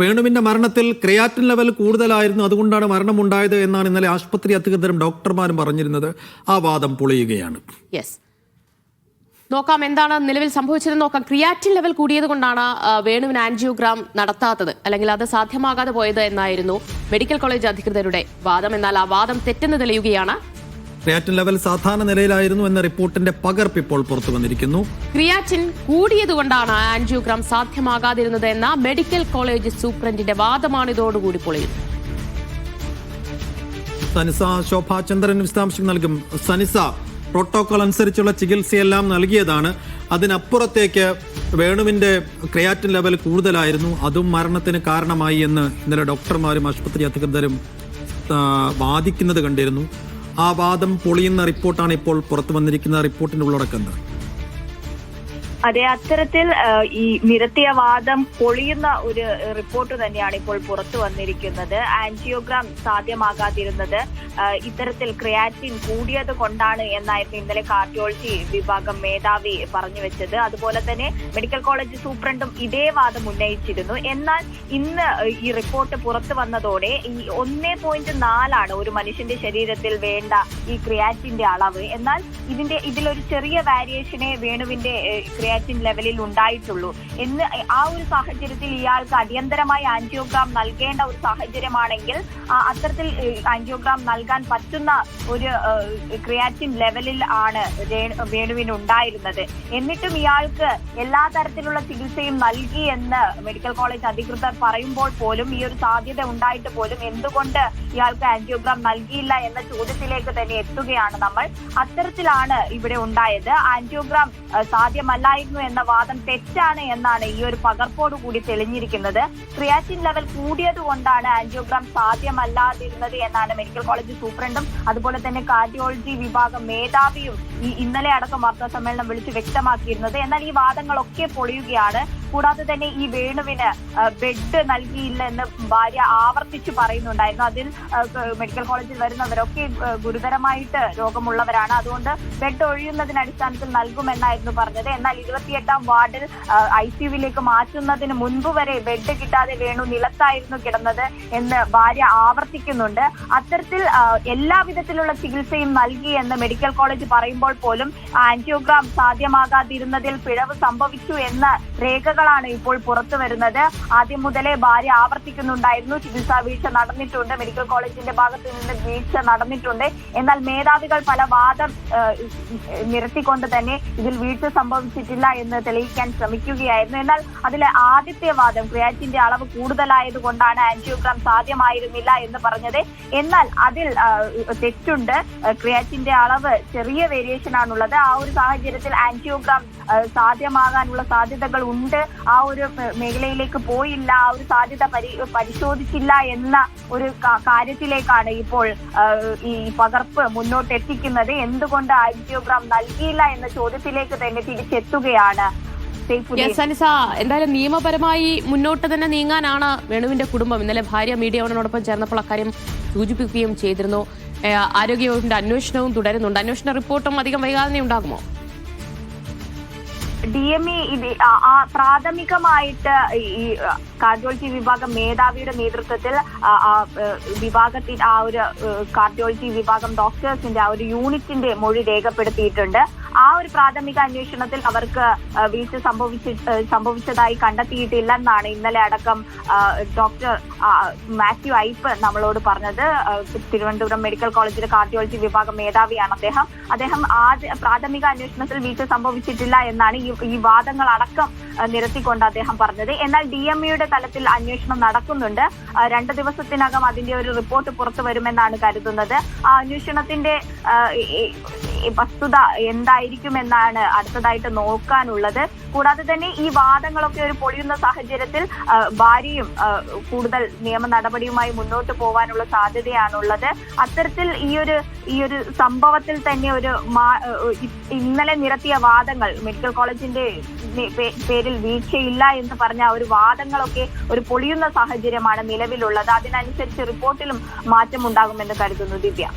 വേണുവിന്റെ മരണത്തിൽ creatine level കൂടുതലായിരുന്നു. അതുകൊണ്ടാണ് മരണമുണ്ടായത് എന്നാണ് ഇന്നലെ ആശുപത്രി അധികൃതരും ഡോക്ടർമാരും പറഞ്ഞിരുന്നത്. ആ വാദം പൊളിയുകയാണ്. യെസ് നോക്കാം എന്താണ് നിലവിൽ സംഭവിച്ചതെന്ന് നോക്കാം. ക്രിയാറ്റിൻ ലെവൽ കൂടിയത് കൊണ്ടാണ് വേണുവിന് ആൻജിയോഗ്രാം നടത്താത്തത്. അല്ലെങ്കിൽ അത് സാധ്യമാകാതെ പോയത് എന്നായിരുന്നു മെഡിക്കൽ കോളേജ് അധികൃതരുടെ വാദം. എന്നാൽ ആ വാദം തെറ്റെന്ന് തെളിയുകയാണ് ക്രിയാറ്റിൻ ലെവൽ സാധാരണ നിലയിലായിരുന്നു എന്ന റിപ്പോർട്ടിന്റെ പകർപ്പ് ഇപ്പോൾ പുറത്തു വന്നിരിക്കുന്നു. ക്രിയാറ്റിൻ കൂടിയതുകൊണ്ടാണ് ആൻജിയോഗ്രാം സാധ്യമാകാതിരുന്നത് എന്ന മെഡിക്കൽ കോളേജ് സൂപ്രണ്ടിന്റെ വാദമാണ് ഇതോടുകൂടി പൊളിയുന്നത് സനിസ ശോഭാചന്ദ്രൻ വിശദാംശം നൽകും. സനിസ പ്രോട്ടോകോൾ അനുസരിച്ചുള്ള ചികിത്സയെല്ലാം നൽകിയതാണ്. അതിനപ്പുറത്തേക്ക് വേണുവിന്റെ ക്രിയാറ്റിൻ ലെവൽ കൂടുതലായിരുന്നു. അതും മരണത്തിന് കാരണമായി എന്ന് ഇന്നലെ ഡോക്ടർമാരും ആശുപത്രി അധികൃതരും വാദിക്കുന്നത് കണ്ടിരുന്നു. ആ വാദം പൊളിയുന്ന റിപ്പോർട്ടാണ് ഇപ്പോൾ പുറത്തു വന്നിരിക്കുന്ന റിപ്പോർട്ടിന്റെ ഉള്ളടക്കം എന്താ? അതെ അത്തരത്തിൽ ഈ നിരത്തിയ വാദം പൊളിയുന്ന ഒരു റിപ്പോർട്ട് തന്നെയാണ് ഇപ്പോൾ പുറത്തു വന്നിരിക്കുന്നത്. ആൻജിയോഗ്രാം സാധ്യമാകാതിരുന്നത് ഇത്തരത്തിൽ ക്രിയാറ്റിൻ കൂടിയത് കൊണ്ടാണ് എന്നായിരുന്നു ഇന്നലെ കാർഡിയോളജി വിഭാഗം മേധാവി പറഞ്ഞു വെച്ചത്. അതുപോലെ തന്നെ മെഡിക്കൽ കോളേജ് സൂപ്രണ്ടും ഇതേ വാദം ഉന്നയിച്ചിരുന്നു. എന്നാൽ ഇന്ന് ഈ റിപ്പോർട്ട് പുറത്തു വന്നതോടെ ഈ ഒന്നേ പോയിന്റ് നാലാണ് ഒരു മനുഷ്യന്റെ ശരീരത്തിൽ വേണ്ട ഈ ക്രിയാറ്റിന്റെ അളവ്. എന്നാൽ ഇതിന്റെ ഇതിലൊരു ചെറിയ വാരിയേഷനെ വേണുവിന്റെ ഏഹ്, ക്രിയാറ്റിൻ ലെവലിൽ ഉണ്ടായിട്ടുള്ളൂ. എന്ന് ആ ഒരു സാഹചര്യത്തിൽ ഇയാൾക്ക് അടിയന്തരമായി ആൻജിയോഗ്രാം നൽകേണ്ട ഒരു സാഹചര്യമാണെങ്കിൽ അത്തരത്തിൽ ആൻജിയോഗ്രാം നൽകാൻ പറ്റുന്ന ഒരു ക്രിയാറ്റിൻ ലെവലിൽ ആണ് വേണുവിന് ഉണ്ടായിരുന്നത്. എന്നിട്ടും ഇയാൾക്ക് എല്ലാ തരത്തിലുള്ള ചികിത്സയും നൽകി എന്ന് മെഡിക്കൽ കോളേജ് അധികൃതർ പറയുമ്പോൾ പോലും ഈ ഒരു സാധ്യത ഉണ്ടായിട്ട് പോലും എന്തുകൊണ്ട് ഇയാൾക്ക് ആൻജിയോഗ്രാം നൽകിയില്ല എന്ന ചോദ്യത്തിലേക്ക് തന്നെ എത്തുകയാണ് നമ്മൾ. അത്തരത്തിലാണ് ഇവിടെ ഉണ്ടായത്. ആൻജിയോഗ്രാം ഏഹ്, സാധ്യമല്ലായിരുന്നു എന്ന വാദം തെറ്റാണ് എന്നാണ് ഈ ഒരു പകർപ്പോട് കൂടി തെളിഞ്ഞിരിക്കുന്നത്. ക്രിയാറ്റിൻ ലെവൽ കൂടിയത് കൊണ്ടാണ് ആൻജിയോഗ്രാം സാധ്യമല്ലാതിരുന്നത് എന്നാണ് മെഡിക്കൽ കോളേജ് സൂപ്രണ്ടും അതുപോലെ തന്നെ കാർഡിയോളജി വിഭാഗം മേധാവിയും ഈ ഇന്നലെ അടക്കം വാർത്താ സമ്മേളനം വിളിച്ച് വ്യക്തമാക്കിയിരുന്നത്. എന്നാൽ ഈ വാദങ്ങളൊക്കെ പൊളിയുകയാണ്. കൂടാതെ തന്നെ ഈ വേണുവിന് ബെഡ് നൽകിയില്ല എന്ന് ഭാര്യ ആവർത്തിച്ച് പറയുന്നുണ്ടായിരുന്നു. അതിൽ മെഡിക്കൽ കോളേജിൽ വരുന്നവരൊക്കെ ഗുരുതരമായിട്ട് രോഗമുള്ളവരാണ്. അതുകൊണ്ട് ബെഡ് ഒഴിയുന്നതിന് അടിസ്ഥാനത്തിൽ നൽകുമെന്നായിരുന്നു പറഞ്ഞത്. എന്നാൽ ഇരുപത്തിയെട്ടാം വാർഡിൽ ഐ സിയുവിലേക്ക് മാറ്റുന്നതിന് മുൻപ് വരെ ബെഡ് കിട്ടാതെ വേണു നിലത്തായിരുന്നു കിടന്നത് എന്ന് ഭാര്യ ആവർത്തിക്കുന്നുണ്ട്. അത്തരത്തിൽ എല്ലാ എല്ലാവിധത്തിലുള്ള ചികിത്സയും നൽകി എന്ന് മെഡിക്കൽ കോളേജ് പറയുമ്പോൾ പോലും ആൻജിയോഗ്രാം സാധ്യമാകാതിരുന്നതിൽ പിഴവ് സംഭവിച്ചു എന്ന രേഖകളാണ് ഇപ്പോൾ പുറത്തു വരുന്നത്. ആദ്യം മുതലേ ഭാര്യ ആവർത്തിക്കുന്നുണ്ടായിരുന്നു. ചികിത്സാ വീഴ്ച നടന്നിട്ടുണ്ട്. മെഡിക്കൽ കോളേജിന്റെ ഭാഗത്ത് നിന്ന് വീഴ്ച നടന്നിട്ടുണ്ട്. എന്നാൽ മേധാവികൾ പല വാദം നിരത്തിക്കൊണ്ട് തന്നെ ഇതിൽ വീഴ്ച സംഭവിച്ചിട്ടില്ല എന്ന് തെളിയിക്കാൻ ശ്രമിക്കുകയായിരുന്നു. എന്നാൽ അതിലെ ആദ്യത്തെ വാദം ക്രിയാറ്റിന്റെ അളവ് കൂടുതലായത് കൊണ്ടാണ് ആൻജിയോഗ്രാം സാധ്യമായിരുന്നില്ല എന്ന് പറഞ്ഞത്. എന്നാൽ അതിൽ തെറ്റുണ്ട്. ക്രിയാറ്റിന്റെ അളവ് ചെറിയ വേരിയേഷൻ ആണുള്ളത്. ആ ഒരു സാഹചര്യത്തിൽ ആൻജിയോഗ്രാം സാധ്യമാകാനുള്ള സാധ്യതകൾ ഉണ്ട് ആ ഒരു മേഖലയിലേക്ക് പോയില്ല ആ ഒരു സാധ്യത പരി പരിശോധിച്ചില്ല എന്ന ഒരു കാര്യത്തിലേക്കാണ് ഇപ്പോൾ ഈ പകർപ്പ് മുന്നോട്ട് എത്തിക്കുന്നത് എന്തുകൊണ്ട് ആൻജിയോഗ്രാം നൽകിയില്ല എന്ന ചോദ്യത്തിലേക്ക് തന്നെ തിരിച്ചെത്തുകയാണ് എന്തായാലും നിയമപരമായി മുന്നോട്ട് തന്നെ നീങ്ങാനാണ് വേണുവിന്റെ കുടുംബം. ഇന്നലെ ഭാര്യ മീഡിയ ഓണനോടൊപ്പം ചേർന്നപ്പോൾ അക്കാര്യം സൂചിപ്പിക്കുകയും ചെയ്തിരുന്നു. ആരോഗ്യവകുപ്പിന്റെ അന്വേഷണവും തുടരുന്നുണ്ട്. അന്വേഷണ റിപ്പോർട്ടും അധികം വൈകാതെ ഉണ്ടാകുമോ? ഡി എം ഇ പ്രാഥമികമായിട്ട് ഈ- കാർഡിയോളജി വിഭാഗം മേധാവിയുടെ നേതൃത്വത്തിൽ വിഭാഗത്തിൽ ആ ഒരു കാർഡിയോളജി വിഭാഗം ഡോക്ടേഴ്സിന്റെ ആ ഒരു യൂണിറ്റിന്റെ മൊഴി രേഖപ്പെടുത്തിയിട്ടുണ്ട്. ആ ഒരു പ്രാഥമിക അന്വേഷണത്തിൽ അവർക്ക് വീഴ്ച സംഭവിച്ചി സംഭവിച്ചതായി കണ്ടെത്തിയിട്ടില്ലെന്നാണ് ഇന്നലെ അടക്കം ഡോക്ടർ മാത്യു ഐപ്പ് നമ്മളോട് പറഞ്ഞത്. തിരുവനന്തപുരം മെഡിക്കൽ കോളേജിലെ കാർഡിയോളജി വിഭാഗം മേധാവിയാണ് അദ്ദേഹം. അദ്ദേഹം ആദ്യ പ്രാഥമിക അന്വേഷണത്തിൽ വീഴ്ച സംഭവിച്ചിട്ടില്ല എന്നാണ് ഈ ഈ വാദങ്ങൾ അടക്കം നിരത്തിക്കൊണ്ട് അദ്ദേഹം പറഞ്ഞത്. എന്നാൽ ഡി എം ഇയുടെ തലത്തിൽ അന്വേഷണം നടക്കുന്നുണ്ട്. രണ്ട് ദിവസത്തിനകം അതിന്റെ ഒരു റിപ്പോർട്ട് പുറത്തു വരുമെന്നാണ് കരുതുന്നത്. ആ അന്വേഷണത്തിന്റെ വസ്തുത എന്തായിരിക്കും എന്നാണ് അടുത്തതായിട്ട് നോക്കാനുള്ളത്. കൂടാതെ തന്നെ ഈ വാദങ്ങളൊക്കെ ഒരു പൊളിയുന്ന സാഹചര്യത്തിൽ ഭാര്യയും കൂടുതൽ നിയമ നടപടിയുമായി മുന്നോട്ട് പോകാനുള്ള സാധ്യതയാണുള്ളത്. അത്തരത്തിൽ ഈ ഒരു ഈ ഒരു സംഭവത്തിൽ തന്നെ ഒരു ഇന്നലെ നിരത്തിയ വാദങ്ങൾ മെഡിക്കൽ കോളേജിന്റെ പേരിൽ വീഴ്ചയില്ല എന്ന് പറഞ്ഞ ഒരു വാദങ്ങളൊക്കെ ഒരു പൊളിയുന്ന സാഹചര്യമാണ് നിലവിലുള്ളത്. അതിനനുസരിച്ച് റിപ്പോർട്ടിലും മാറ്റമുണ്ടാകുമെന്ന് കരുതുന്നു ദിവ്യ.